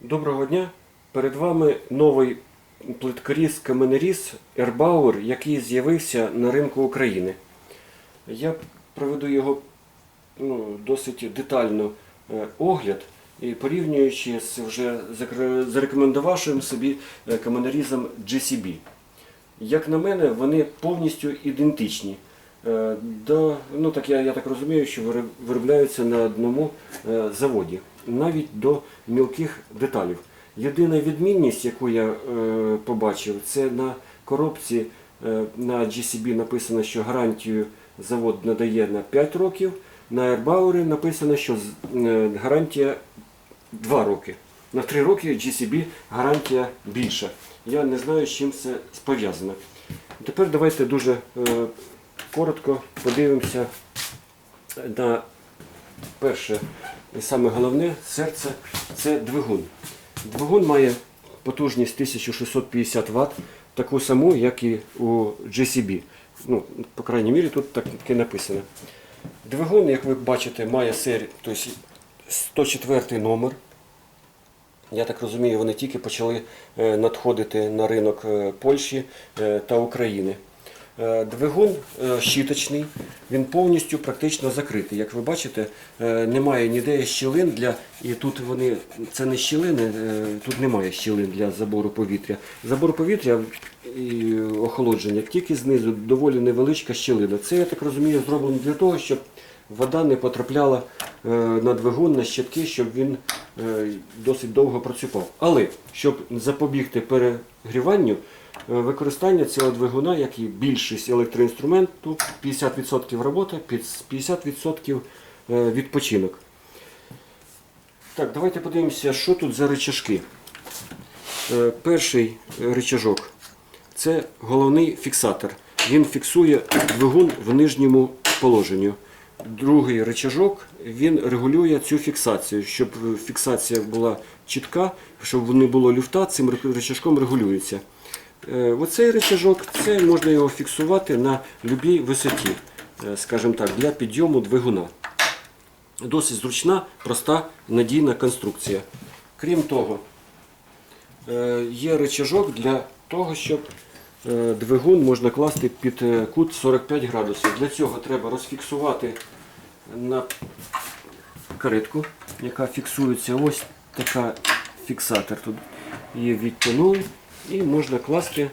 Доброго дня! Перед вами новий плиткоріз каменеріз Ербауер, який з'явився на ринку України. Я проведу його ну, досить детально е, огляд і порівнюючи з вже зарекомендувавшим собі е, каменерізом GCB. Як на мене, вони повністю ідентичні. Е, До, ну, так я, я так розумію, що виробляються на одному заводі, навіть до мілких деталів. Єдина відмінність, яку я е, побачив, це на коробці е, на GCB написано, що гарантію завод надає на 5 років, на Airbauer написано, що е, гарантія 2 роки. На 3 роки GCB гарантія більша. Я не знаю, з чим це пов'язано. Тепер давайте дуже коротко подивимося на перше і саме головне серце це двигун. Двигун має потужність 1650 Вт, таку саму, як і у GCB. Ну, по крайній мірі, тут так таки написано. Двигун, як ви бачите, має серію, тобто 104 номер. Я так розумію, вони тільки почали е, надходити на ринок е, Польщі е, та України. Е, Двигун щиточний, щіточний, він повністю практично закритий. Як ви бачите, е, немає ніде щілин для. І тут вони це не щілини, е, тут немає щілин для забору повітря. Забор повітря і охолодження тільки знизу доволі невеличка щілина. Це я так розумію, зроблено для того, щоб вода не потрапляла е, на двигун, на щитки, щоб він е, досить довго працював. Але щоб запобігти перегріванню, е, використання цього двигуна, як і більшість електроінструменту, 50% робота, 50% е, відпочинок. Так, давайте подивимося, що тут за рычажки. Е, Перший рычажок це головний фіксатор. Він фіксує двигун в нижньому положенні Другий рычажок він регулює цю фіксацію, щоб фіксація була чітка, щоб не було люфта, цим рычажком регулюється. Е, Оцей рычажок це можна його фіксувати на будь-якій висоті, е, скажімо так, для підйому двигуна. Досить зручна, проста, надійна конструкція. Крім того, е, є рычажок для того, щоб е, двигун можна класти під е, кут 45 градусів. Для цього треба розфіксувати на каретку, яка фіксується. Ось така фіксатор. Тут її відтягнули і можна класти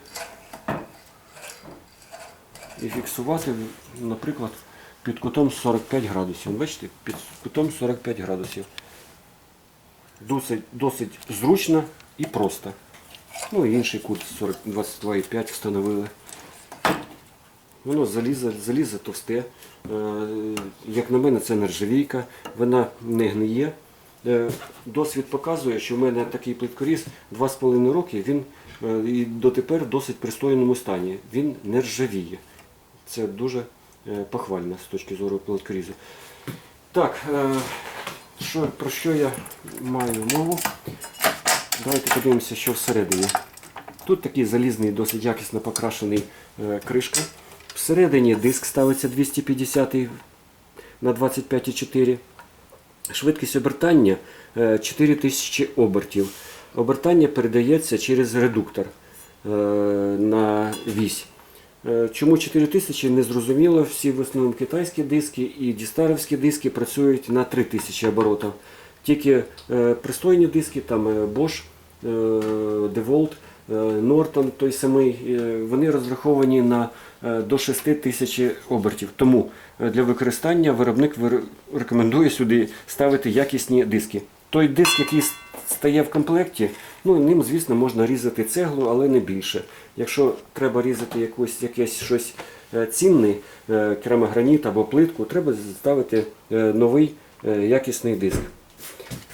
і фіксувати, наприклад, під кутом 45 градусів. Бачите, під кутом 45 градусів. Досить, досить зручно і просто. Ну і інший кут 40 22,5 встановили. Воно залізо, залізо товсте. Е, Як на мене, це нержавійка, вона не гниє. Е, Досвід показує, що в мене такий плиткоріз 2,5 роки, він е, і дотепер в досить пристойному стані. Він не ржавіє. Це дуже похвально з точки зору плиткорізу. Так, що, про що я маю мову? Давайте подивимося, що всередині. Тут такий залізний, досить якісно покрашений е, кришка. Всередині диск ставиться 250 на 25,4. Швидкість обертання е, 4000 обертів. Обертання передається через редуктор е, на вісь. Е, Чому 4000 не зрозуміло. Всі в основному китайські диски і дістаровські диски працюють на 3000 оборотів. Тільки е, пристойні диски, там е, Bosch, е, DeWalt, Norton той самий, вони розраховані на до 6000 обертів. Тому для використання виробник вир- рекомендує сюди ставити якісні диски. Той диск, який стає в комплекті, ну ним, звісно, можна різати цеглу, але не більше. Якщо треба різати якусь, якесь щось цінне, керамограніт або плитку, треба ставити новий якісний диск.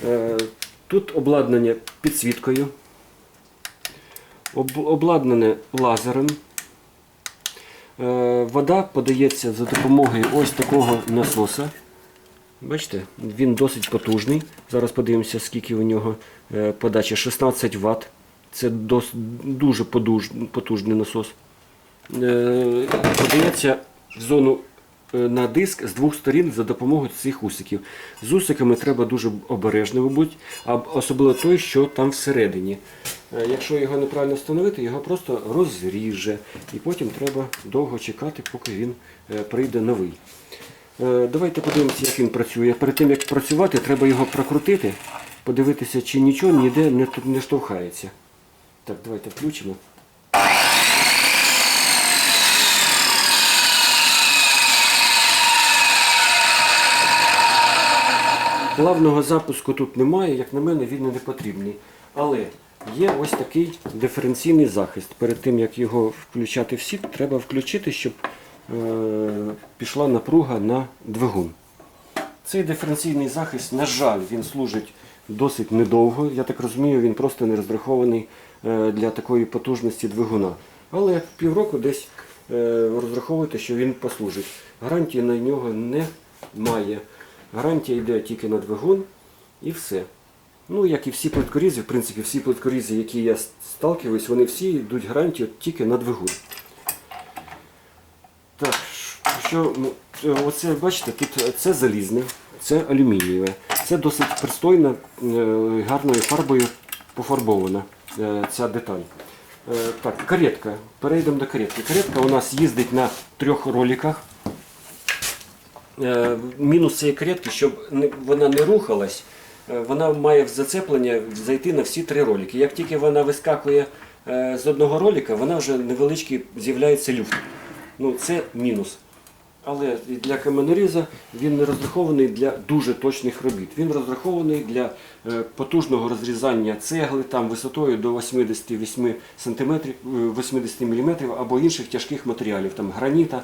Е, Тут обладнання підсвіткою, об- обладнане лазером. Е, Вода подається за допомогою ось такого насоса. Бачите, він досить потужний. Зараз подивимося, скільки у нього е, подача. 16 Вт. Це дуже потужний насос. Подається в зону на диск з двох сторін за допомогою цих усиків. З усиками треба дуже обережно бути, особливо той, що там всередині. Е, Якщо його неправильно встановити, його просто розріже. І потім треба довго чекати, поки він е, прийде новий. Е, Давайте подивимося, як він працює. Перед тим як працювати, треба його прокрутити, подивитися, чи нічого ніде не штовхається. Так, давайте включимо. Плавного запуску тут немає, як на мене, він не потрібний. Але є ось такий диференційний захист. Перед тим, як його включати в сіт, треба включити, щоб е, пішла напруга на двигун. Цей диференційний захист, на жаль, він служить досить недовго. Я так розумію, він просто не розрахований е, для такої потужності двигуна. Але півроку десь е, розраховуйте, що він послужить. Гарантії на нього немає. Гарантія йде тільки на двигун і все. Ну, як і всі плиткорізи, в принципі, всі плиткорізи, які я сталкиваюсь, вони всі йдуть гарантію тільки на двигун. Так, що, ну, оце, бачите, тут це залізне, це алюмінієве. Це досить пристойна, е, гарною фарбою пофарбована е, ця деталь. Е, Так, каретка. Перейдемо до каретки. Каретка у нас їздить на трьох роликах. Е, Мінус цієї каретки, щоб вона не рухалась, е, вона має в зацеплення зайти на всі три ролики. Як тільки вона вискакує е, з одного ролика, вона вже невеличкий з'являється люфт. Ну, це мінус. Але для каменоріза він не розрахований для дуже точних робіт. Він розрахований для потужного розрізання цегли там висотою до 88 см, 80 мм або інших тяжких матеріалів, там граніта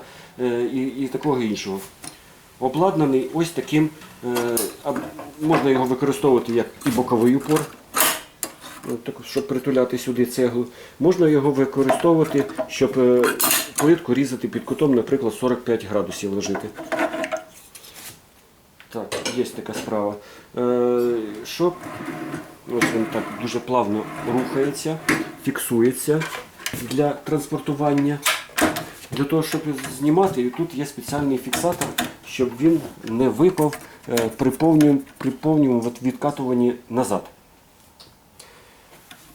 і, і такого іншого. Обладнаний ось таким, е, можна його використовувати як і боковий упор, щоб притуляти сюди цеглу. Можна його використовувати, щоб е, плитку різати під кутом, наприклад, 45 градусів ложити. Так, є така справа. Е, Щоб ось він так дуже плавно рухається, фіксується для транспортування. Для того, щоб знімати, тут є спеціальний фіксатор, щоб він не випав е, при повному, при повному відкатуванні назад.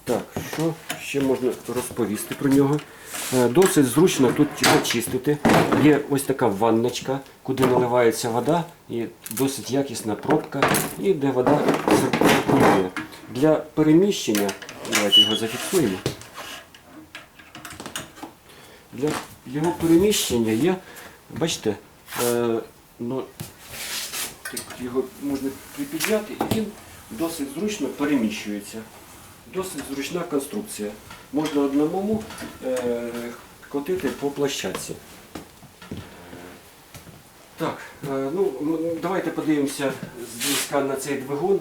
Так, що ще можна розповісти про нього? Е, Досить зручно тут його чистити. Є ось така ванночка, куди наливається вода, і досить якісна пробка, і де вода циркулює. Для переміщення, давайте його зафіксуємо. Для його переміщення є, бачите, е, ну, його можна припідняти і він досить зручно переміщується. Досить зручна конструкція. Можна одному е, котити по площадці. Так, е, ну давайте подивимося зблизька на цей двигун,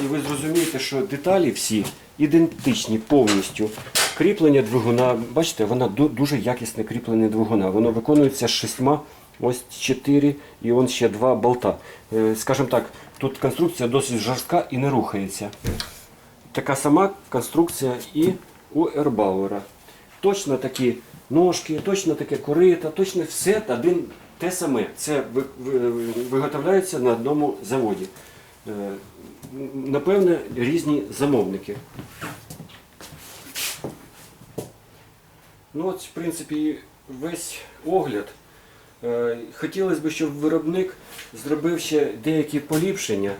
і ви зрозумієте, що деталі всі ідентичні повністю. Кріплення двигуна, бачите, воно дуже якісне кріплення двигуна. Воно виконується з шістьма, ось чотири і он ще два болта. Е, Скажімо так, тут конструкція досить жорстка і не рухається. Така сама конструкція і у Ербауера. Точно такі ножки, точно таке корита, точно все один те саме. Це ви- ви- виготовляється на одному заводі. Е, Напевне, різні замовники. Ну от, в принципі, весь огляд. Е, Хотілося б, щоб виробник зробив ще деякі поліпшення,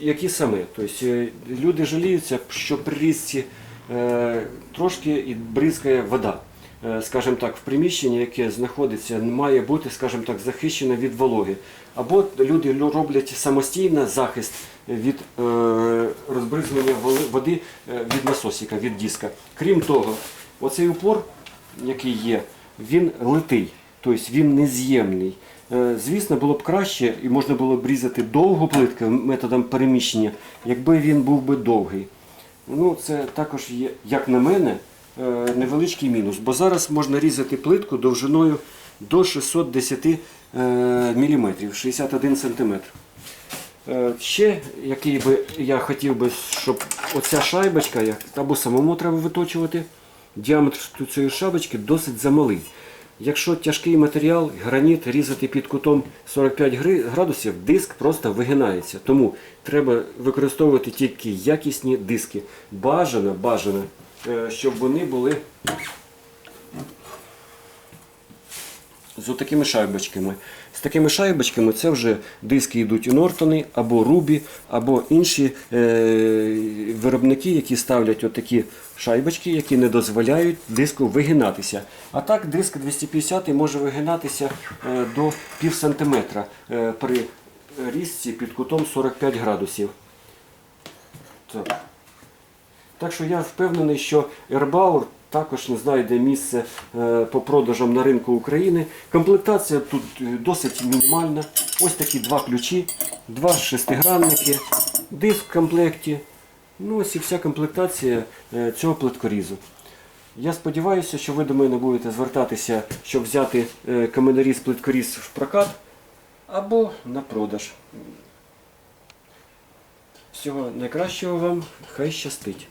які саме. Тобто, е, люди жаліються, що при різці е, трошки і бризкає вода. Скажімо так, в приміщенні, яке знаходиться, має бути, скажімо так, захищено від вологи. Або люди роблять самостійно захист від розбризування води від насосика, від диска. Крім того, оцей упор, який є, він литий, тобто він нез'ємний. Е, Звісно, було б краще і можна було б різати довгу плитку методом переміщення, якби він був би довгий. Ну, це також є, як на мене, е, невеличкий мінус, бо зараз можна різати плитку довжиною до 610 мм, 61 см. Ще, який би я хотів би, щоб оця шайбочка, або самому треба виточувати, діаметр цієї шайбочки досить замалий. Якщо тяжкий матеріал, граніт різати під кутом 45 градусів, диск просто вигинається. Тому треба використовувати тільки якісні диски. Бажано, бажано, е, щоб вони були з такими шайбочками. З такими шайбочками це вже диски йдуть Нортони або Рубі, або інші е, виробники, які ставлять отакі шайбочки, які не дозволяють диску вигинатися. А так диск 250 може вигинатися е, до пів сантиметра е, при різці під кутом 45 градусів. Так. Так що я впевнений, що Ербаур також не знайде місце е, по продажам на ринку України. Комплектація тут е, досить мінімальна. Ось такі два ключі, два шестигранники, диск в комплекті. Ну ось і вся комплектація е, цього плиткорізу. Я сподіваюся, що ви до мене будете звертатися, щоб взяти каменоріз плиткоріз в прокат або на продаж. Всього найкращого вам, хай щастить.